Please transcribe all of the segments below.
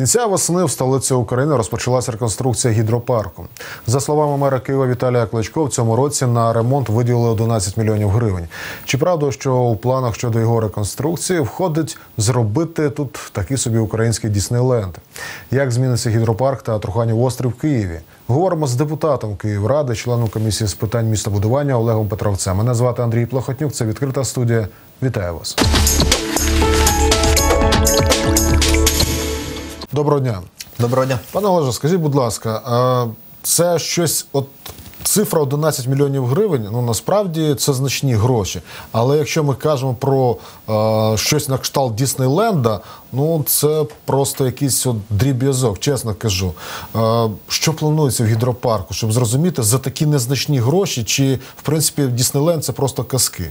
кінця весни в столиці України розпочалася реконструкція гідропарку. За словами мера Києва Віталія Кличко, в цьому році на ремонт виділили 11 мільйонів гривень. Чи правда, що у планах щодо його реконструкції входить зробити тут такий собі український Діснейленд? Як зміниться гідропарк та Труханів острів в Києві? Говоримо з депутатом Київради, членом комісії з питань містобудування Олегом Петровцем. Мене звати Андрій Плохотнюк. Це відкрита студія. Вітаю вас. Доброго дня. Доброго дня. Пане Олеже, скажіть, будь ласка, це щось, от цифра 11 мільйонів гривень, ну насправді це значні гроші. Але якщо ми кажемо про е, щось на кшталт Діснейленда, ну це просто якийсь от дріб'язок, чесно кажу. Е, що планується в гідропарку, щоб зрозуміти за такі незначні гроші, чи в принципі Діснейленд це просто казки?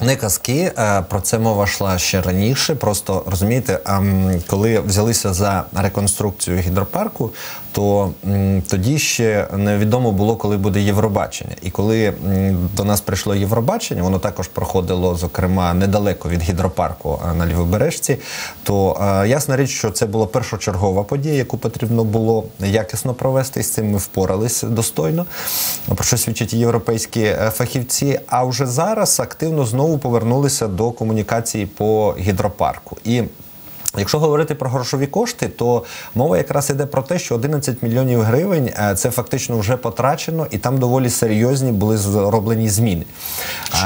Не казки, е, про це мова йшла ще раніше. Просто розумієте, ем, коли взялися за реконструкцію гідропарку, то тоді ще невідомо було, коли буде Євробачення. І коли до нас прийшло Євробачення, воно також проходило, зокрема, недалеко від гідропарку на Лівобережці, то е, ясна річ, що це була першочергова подія, яку потрібно було якісно провести. І з цим ми впоралися достойно, про що свідчать європейські е, фахівці. А вже зараз активно знову повернулися до комунікації по гідропарку. І Якщо говорити про грошові кошти, то мова якраз йде про те, що 11 мільйонів гривень е, це фактично вже потрачено, і там доволі серйозні були зроблені зміни.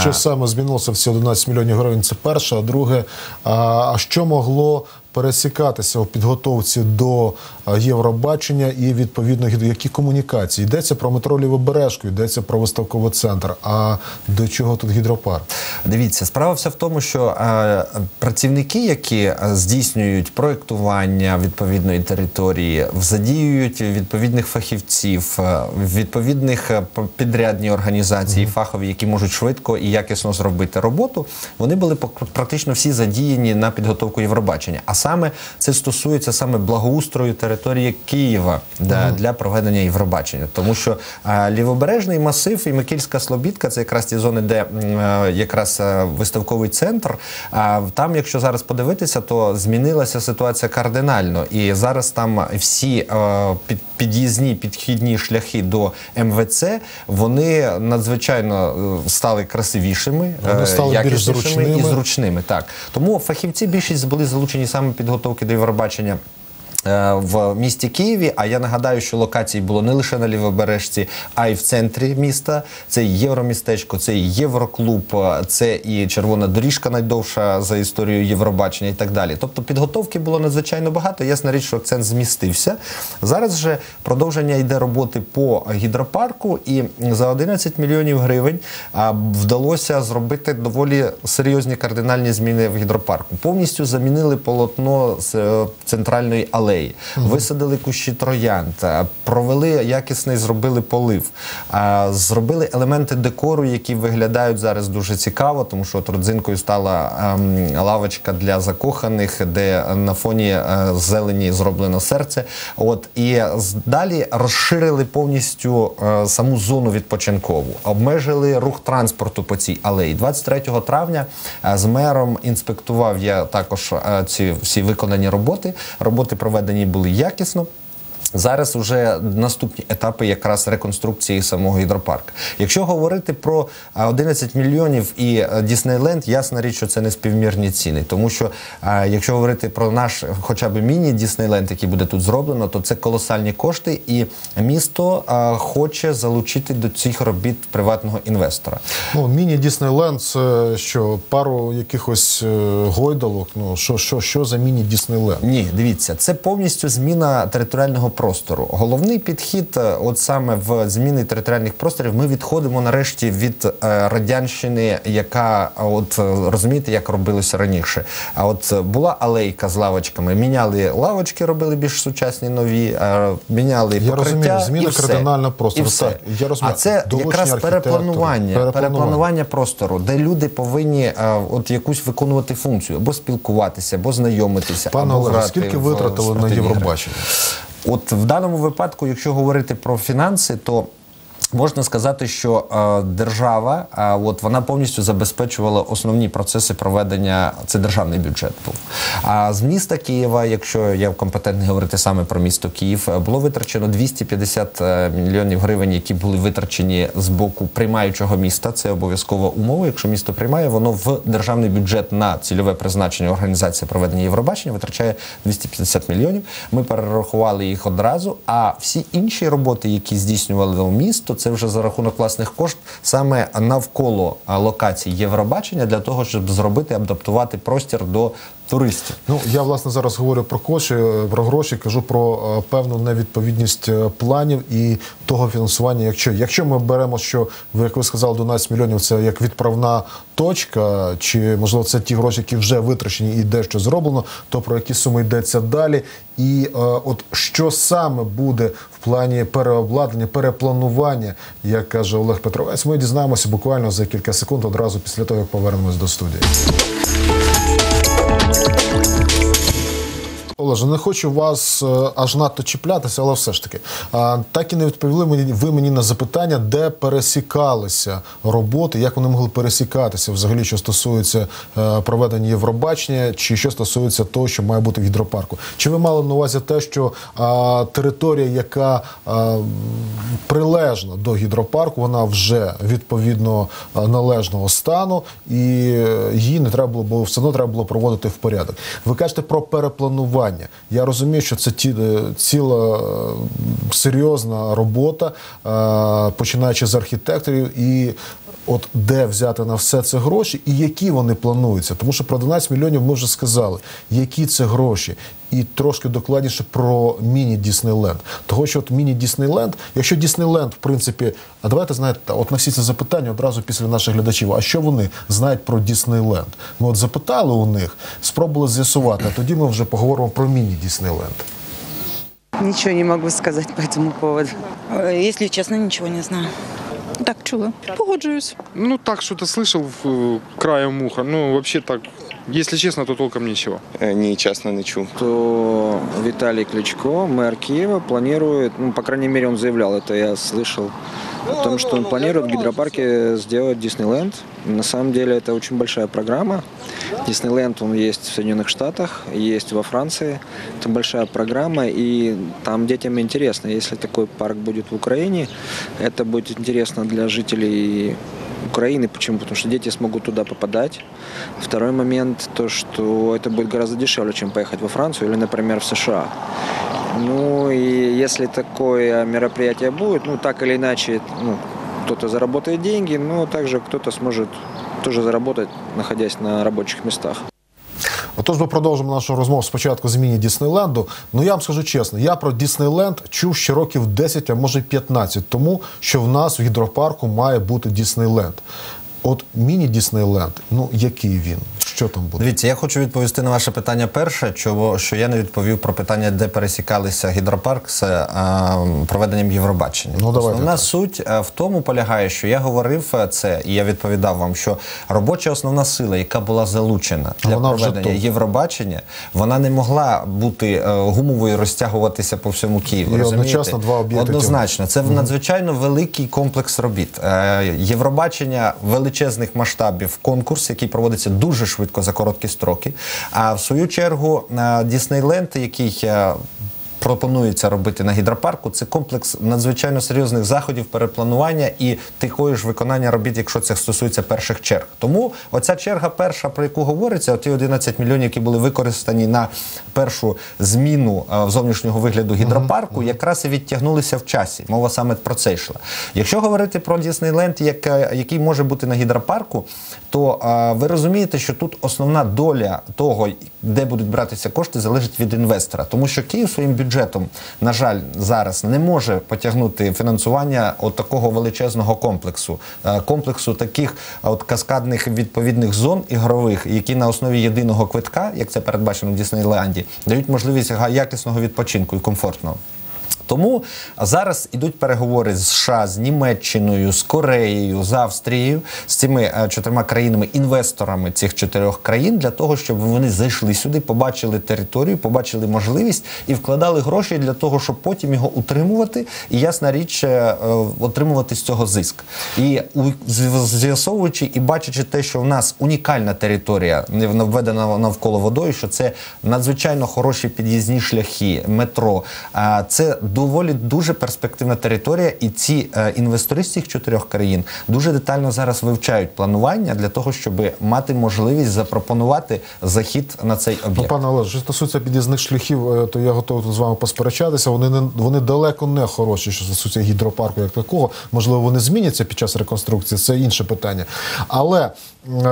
Що саме змінилося в ці 11 мільйонів гривень? Це перше, а друге, а що могло пересікатися у підготовці до Євробачення і відповідно які комунікації йдеться про метро Лівобережку, йдеться про виставковий центр. А до чого тут гідропарк? Дивіться, справа вся в тому, що е, працівники, які здійснюють проєктування відповідної території, задіюють відповідних фахівців, відповідних підрядні організації, mm -hmm. фахові, які можуть швидко і якісно зробити роботу, вони були практично всі задіяні на підготовку Євробачення. А саме це стосується саме благоустрою території Києва для, угу. для проведення Євробачення, тому що а, лівобережний масив і Микільська Слобідка це якраз ті зони, де а, якраз а, виставковий центр. А там, якщо зараз подивитися, то змінилася ситуація кардинально, і зараз там всі а, під, під'їзні підхідні шляхи до МВЦ вони надзвичайно е, стали красивішими, вони стали більш зручними і зручними. Так тому фахівці більшість були залучені саме підготовки до Євробачення. Е, в місті Києві. А я нагадаю, що локацій було не лише на лівобережці, а й в центрі міста. Це євромістечко, це євроклуб, це і червона доріжка найдовша за історією Євробачення і так далі. Тобто підготовки було надзвичайно багато. Ясна річ, що акцент змістився. Зараз же продовження йде роботи по гідропарку, і за 11 мільйонів гривень вдалося зробити доволі серйозні кардинальні зміни в гідропарку. Повністю замінили полотно з е, центральної алеї алеї, висадили кущі троянд, провели якісний, зробили полив, зробили елементи декору, які виглядають зараз дуже цікаво, тому що от родзинкою стала ем, лавочка для закоханих, де на фоні е, зелені зроблено серце. От і далі розширили повністю е, саму зону відпочинкову, обмежили рух транспорту по цій алеї. 23 травня е, з мером інспектував я також ці всі виконані роботи. Роботи проведені проведені були якісно. Зараз вже наступні етапи якраз реконструкції самого гідропарка. Якщо говорити про 11 мільйонів і Діснейленд, ясна річ, що це не співмірні ціни. Тому що якщо говорити про наш, хоча б міні-Діснейленд, який буде тут зроблено, то це колосальні кошти, і місто хоче залучити до цих робіт приватного інвестора. Ну, міні-Діснейленд це що пару якихось е, гойдалок. Ну що, що, що за міні-Діснейленд? Ні, дивіться, це повністю зміна територіального простору. Головний підхід, е, от саме в зміни територіальних просторів, ми відходимо нарешті від е, радянщини, яка от е, розумієте, як робилося раніше. А от була алейка з лавочками. Міняли лавочки, робили більш сучасні нові, міняли я покриття, розумію, зміна кардинальна простору. Все. Я розумію. А це якраз перепланування, перепланування, простору, де люди повинні от якусь виконувати функцію або спілкуватися, або знайомитися. Пане Олег, скільки витратили на Євробачення? От в даному випадку, якщо говорити про фінанси, то Можна сказати, що е, держава, е, от вона повністю забезпечувала основні процеси проведення. Це державний бюджет був. А з міста Києва, якщо я компетентний говорити саме про місто Київ, е, було витрачено 250 е, мільйонів гривень, які були витрачені з боку приймаючого міста. Це обов'язкова умова. Якщо місто приймає, воно в державний бюджет на цільове призначення організації проведення Євробачення витрачає 250 мільйонів. Ми перерахували їх одразу. А всі інші роботи, які здійснювали в місто, це вже за рахунок власних кошт саме навколо локації Євробачення для того, щоб зробити адаптувати простір до туристів. Ну я власне зараз говорю про коші, про гроші, кажу про е, певну невідповідність е, планів і того фінансування. Якщо якщо ми беремо, що ви як ви сказали, 12 мільйонів це як відправна точка, чи можливо це ті гроші, які вже витрачені і дещо зроблено, то про які суми йдеться далі. І е, от що саме буде в плані переобладнання, перепланування, як каже Олег Петровець, ми дізнаємося буквально за кілька секунд одразу після того, як повернемось до студії. Олеже, не хочу вас е, аж надто чіплятися, але все ж таки. Так і не відповіли мені ви мені на запитання, де пересікалися роботи, як вони могли пересікатися взагалі, що стосується е, проведення Євробачення, чи що стосується того, що має бути в гідропарку. Чи ви мали на увазі те, що територія, яка прилежна до гідропарку, вона вже відповідно належного стану, і е, її не треба було, бо все одно треба було проводити в порядок. Ви кажете про перепланування. Я розумію, що це ті, е, ціла е, серйозна робота, е, починаючи з архітекторів, і от де взяти на все це гроші, і які вони плануються. Тому що про 12 мільйонів ми вже сказали, які це гроші І трошки докладніше про міні-Діснейленд. Того, що от міні-Діснейленд, якщо Діснейленд, в принципі, а давайте знаєте, от на всі ці запитання одразу після наших глядачів, а що вони знають про Діснейленд? Ми от запитали у них, спробували з'ясувати, а тоді ми вже поговоримо про міні-Діснейленд. Ничего не могу сказать по этому поводу. Э, Если честно, ничего не знаю. Так, чула. Погоджуюсь. Ну, так что-то слышал в, э, краем уха. Ну, вообще так, если честно, то толком ничего. Чесно, не чув. то Виталий Кличко, мэр Киева, планирует, ну, по крайней мере, он заявлял, это я слышал, о том, что он планирует в гидропарке сделать Диснейленд. На самом деле это очень большая программа. Диснейленд, он есть в Соединенных Штатах, есть во Франции. Это большая программа, и там детям интересно. Если такой парк будет в Украине, это будет интересно для жителей Украины. Почему? Потому что дети смогут туда попадать. Второй момент, то, что это будет гораздо дешевле, чем поехать во Францию или, например, в США. Ну и если такое мероприятие будет, ну так или иначе, ну, кто-то заработает деньги, но также кто-то сможет тоже заработать, находясь на рабочих местах. Отож, ми продовжимо нашу розмову спочатку з міні Діснейленду. Ну я вам скажу чесно, я про Діснейленд чув ще років 10, а може 15 тому, що в нас в гідропарку має бути Діснейленд. От міні Діснейленд, ну який він? Що там буде? Дивіться, я хочу відповісти на ваше питання перше, чого що я не відповів про питання, де пересікалися гідропарк з е, проведенням Євробачення. Ну, давайте Основна так. суть е, в тому полягає, що я говорив е, це, і я відповідав вам, що робоча основна сила, яка була залучена для Вона проведення. Євробачення, вона не могла бути гумовою розтягуватися по всьому Києву. І розумієте? одночасно два об'єкти Однозначно, це надзвичайно великий комплекс робіт. Євробачення величезних масштабів, конкурс, який проводиться дуже швидко за короткі строки. А в свою чергу Діснейленд, який е, пропонується робити на гідропарку, це комплекс надзвичайно серйозних заходів, перепланування і такої ж виконання робіт, якщо це стосується перших черг. Тому оця черга перша, про яку говориться, ті 11 мільйонів, які були використані на першу зміну е, зовнішнього вигляду гідропарку, якраз і відтягнулися в часі. Мова саме про це йшла. Якщо говорити про Діснейленд, як, який може бути на гідропарку, то е, ви розумієте, що тут основна доля того, де будуть братися кошти, залежить від інвестора, тому що Київ своїм бюджетом, на жаль, зараз не може потягнути фінансування от такого величезного комплексу, е, комплексу таких е, от каскадних відповідних зон ігрових, які на основі єдиного квитка, як це передбачено в Діснейленді, дають можливість якісного відпочинку і комфортного. Тому зараз ідуть переговори з США, з Німеччиною, з Кореєю, з Австрією, з цими е, чотирма країнами, інвесторами цих чотирьох країн, для того, щоб вони зайшли сюди, побачили територію, побачили можливість і вкладали гроші для того, щоб потім його утримувати, і ясна річ, е, е, отримувати з цього зиск. І з'ясовуючи і бачачи те, що в нас унікальна територія, не введена навколо водою, що це надзвичайно хороші під'їзні шляхи, метро. А це доволі дуже перспективна територія, і ці е, інвестори з цих чотирьох країн дуже детально зараз вивчають планування для того, щоб мати можливість запропонувати захід на цей Ну, об'єкт. пане Олеже, що стосується під'їзних шляхів, е, то я готовий тут з вами посперечатися. Вони не вони далеко не хороші, що стосується гідропарку як такого. Можливо, вони зміняться під час реконструкції. Це інше питання. Але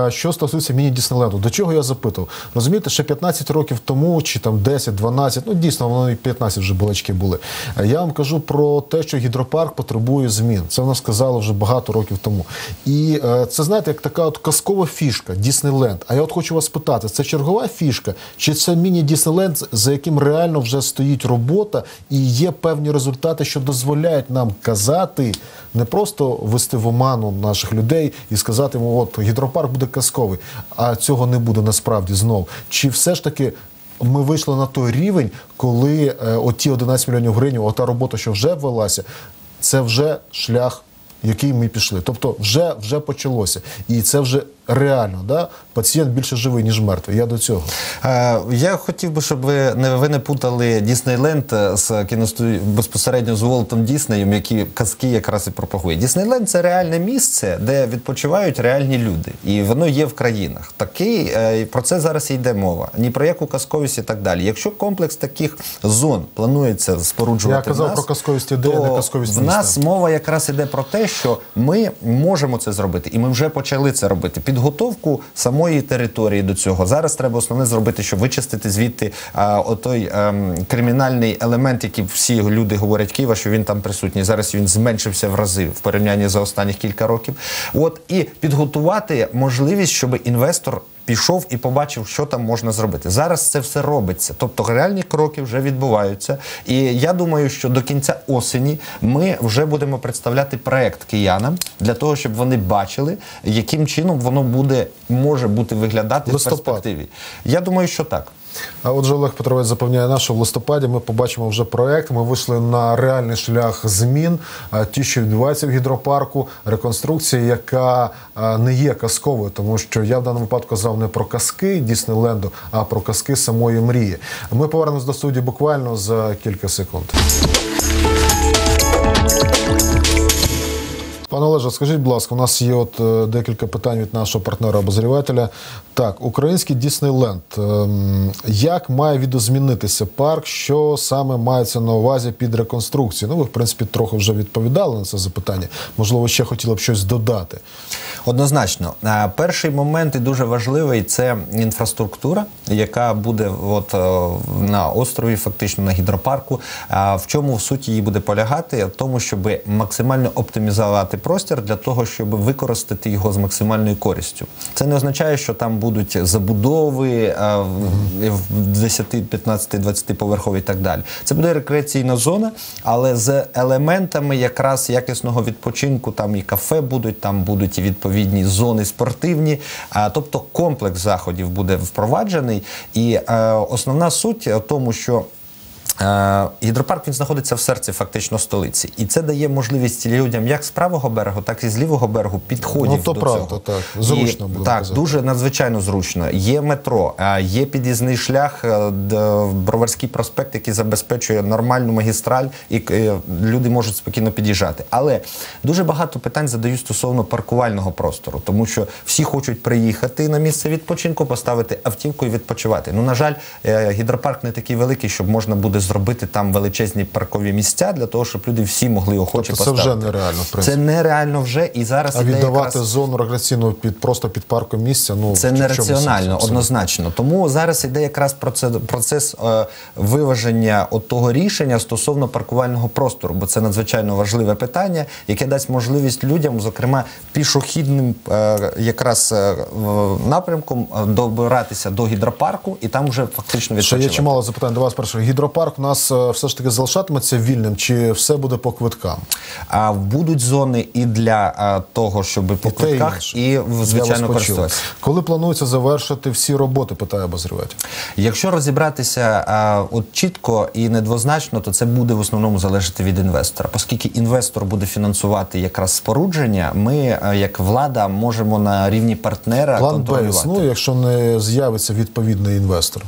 що стосується міні Діснейленду, до чого я запитав? Розумієте, ще 15 років тому, чи там 10, 12, ну дійсно, воно і 15 вже балачки були. Е, Я вам кажу про те, що гідропарк потребує змін. Це вона сказала вже багато років тому. І е, це знаєте, як така от казкова фішка Діснейленд. А я от хочу вас спитати: це чергова фішка, чи це міні-Діснейленд, за яким реально вже стоїть робота і є певні результати, що дозволяють нам казати, не просто вести в оману наших людей і сказати от гідропарк буде казковий, а цього не буде насправді знов. Чи все ж таки ми вийшли на той рівень, коли е, оті 11 мільйонів гривень, ота робота, що вже ввелася, це вже шлях, який ми пішли. Тобто, вже, вже почалося. І це вже реально. Да? Пацієнт більше живий, ніж мертвий. Я до цього. Е, Я хотів би, щоб ви не ви не путали Діснейленд з кіностудією безпосередньо з Уолтом Діснеєм, які казки якраз і пропагує. Діснейленд це реальне місце, де відпочивають реальні люди, і воно є в країнах. Такий е, про це зараз і йде мова. Ні про яку казковість і так далі. Якщо комплекс таких зон планується споруджувати, Я казав нас, про казковість ідеї, то не казковість в міста. нас мова якраз іде про те, що ми можемо це зробити, і ми вже почали це робити. Підготовку самої території до цього. Зараз треба основне зробити, щоб вичистити звідти а, отой а, кримінальний елемент, який всі люди говорять Києва, що він там присутній. Зараз він зменшився в рази в порівнянні за останніх кілька років. От і підготувати можливість, щоб інвестор. Пішов і побачив, що там можна зробити. Зараз це все робиться. Тобто реальні кроки вже відбуваються. І я думаю, що до кінця осені ми вже будемо представляти проект киянам для того, щоб вони бачили, яким чином воно буде може бути виглядати Листопад. в перспективі. Я думаю, що так. А отже, Олег Петровець запевняє що в листопаді ми побачимо вже проект. Ми вийшли на реальний шлях змін, ті, що відбуваються в гідропарку, реконструкція, яка не є казковою, тому що я в даному випадку казав не про казки Діснейленду, а про казки самої мрії. Ми повернемось до студії буквально за кілька секунд. Пане Олеже, скажіть, будь ласка, у нас є от е, декілька питань від нашого партнера-обозрівателя. Так, український Діснейленд. Ем, як має відозмінитися парк? Що саме мається на увазі під реконструкцією? Ну, ви, в принципі, трохи вже відповідали на це запитання. Можливо, ще хотіли б щось додати. Однозначно, Е, перший момент і дуже важливий це інфраструктура, яка буде от е, на острові, фактично на гідропарку. В чому в суті її буде полягати? В тому, щоб максимально оптимізувати простір для того, щоб використати його з максимальною користю. Це не означає, що там будуть забудови е, в- в 10, 15, 20 поверхові і так далі. Це буде рекреаційна зона, але з елементами якраз якісного відпочинку. Там і кафе будуть, там будуть і відповідні зони спортивні. А, тобто комплекс заходів буде впроваджений. І е, основна суть в тому, що Гідропарк він знаходиться в серці фактично столиці, і це дає можливість людям як з правого берегу, так і з лівого берегу підходів Ну, то до правда, цього. так. Зручно, І, так, казати. дуже надзвичайно зручно. Є метро, е, є під'їзний шлях, е, Броварський проспект, який забезпечує нормальну магістраль, і е, люди можуть спокійно під'їжджати. Але дуже багато питань задають стосовно паркувального простору, тому що всі хочуть приїхати на місце відпочинку, поставити автівку і відпочивати. Ну, на жаль, е, гідропарк не такий великий, щоб можна буде зробити там величезні паркові місця для того, щоб люди всі могли охоче Тобто це поставити. вже нереально, в Це нереально вже і зараз А віддавати якраз... зону рекреаційну під просто під парком місця. Ну Це в чому нераціонально, однозначно. Тому зараз іде якраз процес, процес е, виваження от того рішення стосовно паркувального простору, бо це надзвичайно важливе питання, яке дасть можливість людям, зокрема пішохідним е, якраз е, напрямком, е, добиратися до гідропарку і там вже фактично Ще є чимало запитань до вас. Гідропарк гідропарк у нас е, все ж таки залишатиметься вільним, чи все буде по квиткам? А будуть зони і для а, того, щоб по і квитках, і, звичайно користуватися. Коли планується завершити всі роботи, питає обозріватель. Якщо розібратися а, от чітко і недвозначно, то це буде в основному залежати від інвестора. Оскільки інвестор буде фінансувати якраз спорудження, ми, як влада, можемо на рівні партнера План Б контролювати. існує, якщо не з'явиться відповідний інвестор.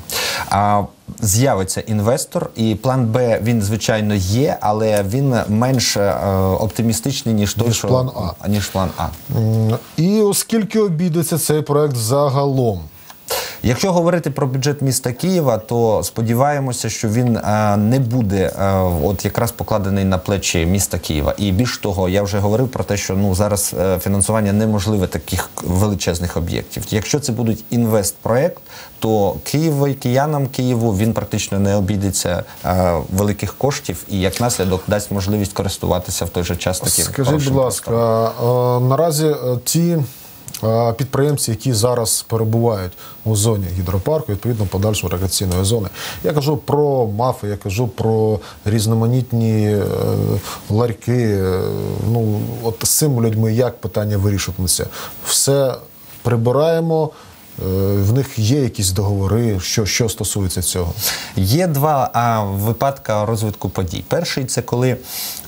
А, з'явиться інвестор, і план Б він звичайно є, але він менш е, оптимістичний ніж той, Ніж що план А. ніж план А. І оскільки обійдеться цей проект загалом, Якщо говорити про бюджет міста Києва, то сподіваємося, що він е, не буде е, от якраз покладений на плечі міста Києва. І більш того, я вже говорив про те, що ну зараз е, фінансування неможливе таких величезних об'єктів. Якщо це будуть інвестпроект, то Києву і киянам Києву він практично не обійдеться великих коштів і як наслідок дасть можливість користуватися в той же час таким. скажіть, будь ласка, наразі ті підприємці, які зараз перебувають у зоні гідропарку, відповідно подальшої рекреаційної зони, я кажу про мафи, я кажу про різноманітні е, ларьки. е, Ну от з цими людьми як питання вирішуватися? Все прибираємо. Е, В них є якісь договори, що, що стосується цього. Є два а, випадка розвитку подій. Перший це коли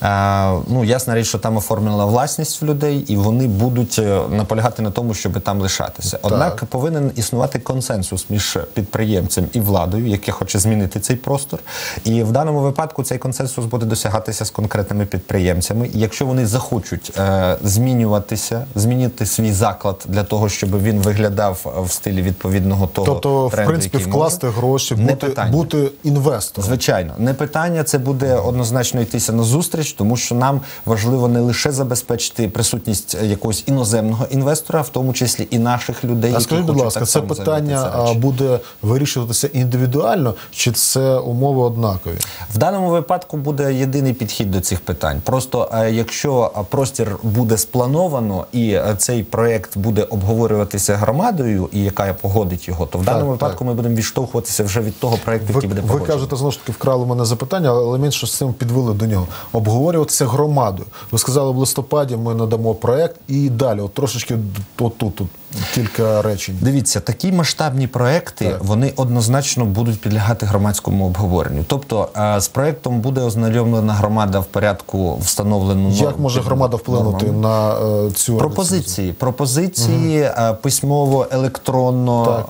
а, ну ясна річ, що там оформлена власність в людей, і вони будуть е, наполягати на тому, щоб там лишатися. Однак повинен існувати консенсус між підприємцем і владою, яке хоче змінити цей простор. І в даному випадку цей консенсус буде досягатися з конкретними підприємцями. І Якщо вони захочуть е, змінюватися, змінити свій заклад для того, щоб він виглядав в стилі відповідного того Тобто, в принципі, який вкласти може. гроші, Не бути, питання. бути інвестором. Звичайно, не питання. Це буде однозначно йтися на зустріч, тому що нам важливо не лише забезпечити присутність е, якогось іноземного інвестора, в тому числі і наших людей. А які скажіть, будь ласка, це питання буде вирішуватися індивідуально, чи це умови однакові? В даному випадку буде єдиний підхід до цих питань. Просто е, якщо простір буде сплановано і е, цей проект буде обговорюватися громадою, і яка погодить його, то в даному так. випадку ми будемо відштовхуватися вже від того проекту, Ви, який буде ви погоджений. кажете, знову ж таки, вкрали мене запитання, але менше з цим підвели до нього. Обговорюватися громадою. Ви сказали, в листопаді ми надамо проект і далі. От трошечки отут тут кілька речень. Дивіться, такі масштабні проекти Так. вони однозначно будуть підлягати громадському обговоренню. Тобто е, з проектом буде ознайомлена громада в порядку встановлену Як норм- може громада вплинути нормами. на е, цю Пропозиції, пропозиції е, письмово, електронно,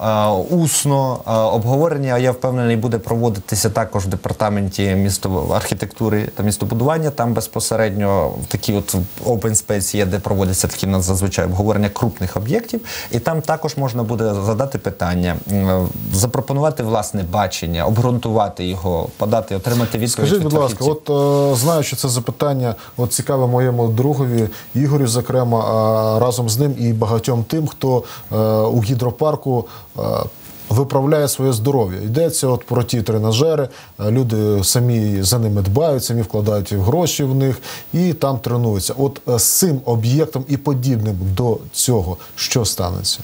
е, усно обговорення. Я впевнений, буде проводитися також в департаменті місто архітектури та містобудування. Там безпосередньо в такі от open space є, де проводяться такі на- зазвичай обговорення крупних об'єктів. І там також можна буде задати питання, запропонувати власне бачення, обґрунтувати його, подати, отримати відповідь. Скажіть, від будь ласка, от е, знаю, що це запитання от цікаве моєму другові Ігорю, зокрема, а разом з ним і багатьом тим, хто е, у гідропарку. е, Виправляє своє здоров'я. Йдеться от про ті тренажери. е, Люди самі за ними дбають, самі вкладають гроші в них і там тренуються. От е, з цим об'єктом і подібним до цього, що станеться?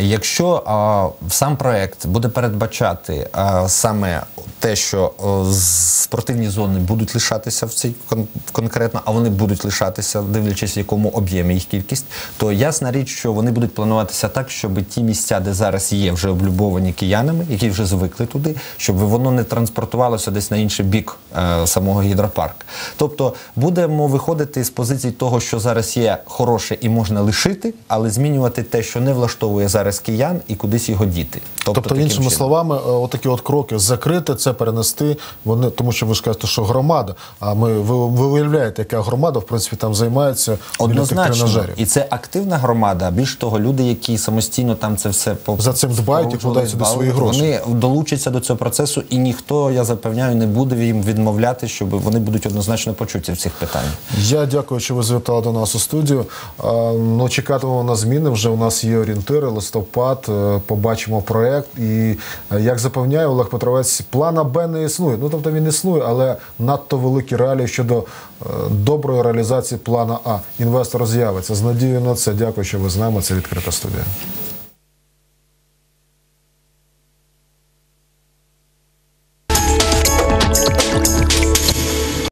Якщо а, сам проект буде передбачати а, саме те, що з- спортивні зони будуть лишатися в цій кон- конкретно, а вони будуть лишатися, дивлячись в якому об'ємі їх кількість, то ясна річ, що вони будуть плануватися так, щоб ті місця, де зараз є вже облюбовані киянами, які вже звикли туди, щоб воно не транспортувалося десь на інший бік е, самого гідропарку. Тобто будемо виходити з позиції того, що зараз є хороше і можна лишити, але змінювати те, що не влаштовує зараз киян, і кудись його діти. Тобто, таким іншими чином. словами, е, отакі от кроки закрити, це перенести. Вони тому, що ви ж кажете, що громада. А ми ви, ви виявляєте, яка громада в принципі там займається Однозначно, і це активна громада. Більш того, люди, які самостійно там це все по- За цим дбають і споруджували, сюди свої гроші. Вони долучаться до цього процесу, і ніхто, я запевняю, не буде їм відмовляти, щоб вони будуть однозначно почуті в цих питаннях. Я дякую, що ви завітали до нас у студію. Ну, чекатимемо на зміни. Вже у нас є орієнтири, листопад. е, Побачимо проект. І е, як запевняє Олег Петровець, плана Б не існує. Ну тобто він існує, але надто великі реалії щодо е, доброї реалізації плана А. Інвестор з'явиться з надією на це. Дякую, що ви з нами. Це відкрита студія.